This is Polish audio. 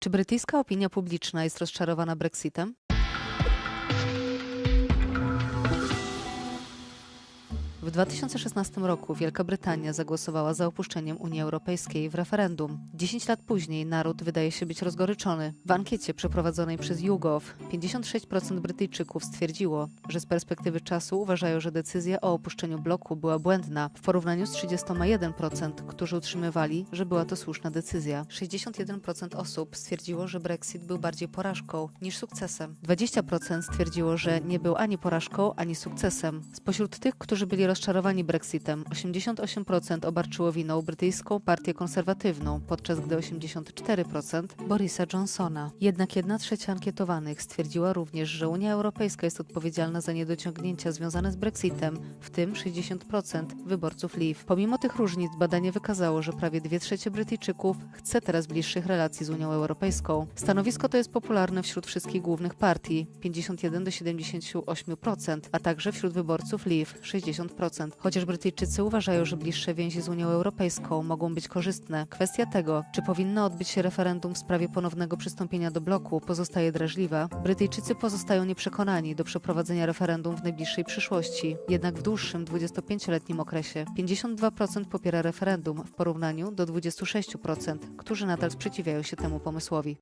Czy brytyjska opinia publiczna jest rozczarowana Brexitem? W 2016 roku Wielka Brytania zagłosowała za opuszczeniem Unii Europejskiej w referendum. 10 lat później naród wydaje się być rozgoryczony. W ankiecie przeprowadzonej przez YouGov 56% Brytyjczyków stwierdziło, że z perspektywy czasu uważają, że decyzja o opuszczeniu bloku była błędna, w porównaniu z 31%, którzy utrzymywali, że była to słuszna decyzja. 61% osób stwierdziło, że Brexit był bardziej porażką niż sukcesem. 20% stwierdziło, że nie był ani porażką, ani sukcesem. Spośród tych, którzy byli rozczarowani Brexitem, 88% obarczyło winą brytyjską partię konserwatywną, podczas gdy 84% Borisa Johnsona. Jednak jedna trzecia ankietowanych stwierdziła również, że Unia Europejska jest odpowiedzialna za niedociągnięcia związane z Brexitem, w tym 60% wyborców Leave. Pomimo tych różnic badanie wykazało, że prawie dwie trzecie Brytyjczyków chce teraz bliższych relacji z Unią Europejską. Stanowisko to jest popularne wśród wszystkich głównych partii 51 do 78%, a także wśród wyborców Leave 60%. Chociaż Brytyjczycy uważają, że bliższe więzi z Unią Europejską mogą być korzystne, kwestia tego, czy powinno odbyć się referendum w sprawie ponownego przystąpienia do bloku, pozostaje drażliwa. Brytyjczycy pozostają nieprzekonani do przeprowadzenia referendum w najbliższej przyszłości. Jednak w dłuższym 25-letnim okresie 52% popiera referendum w porównaniu do 26%, którzy nadal sprzeciwiają się temu pomysłowi.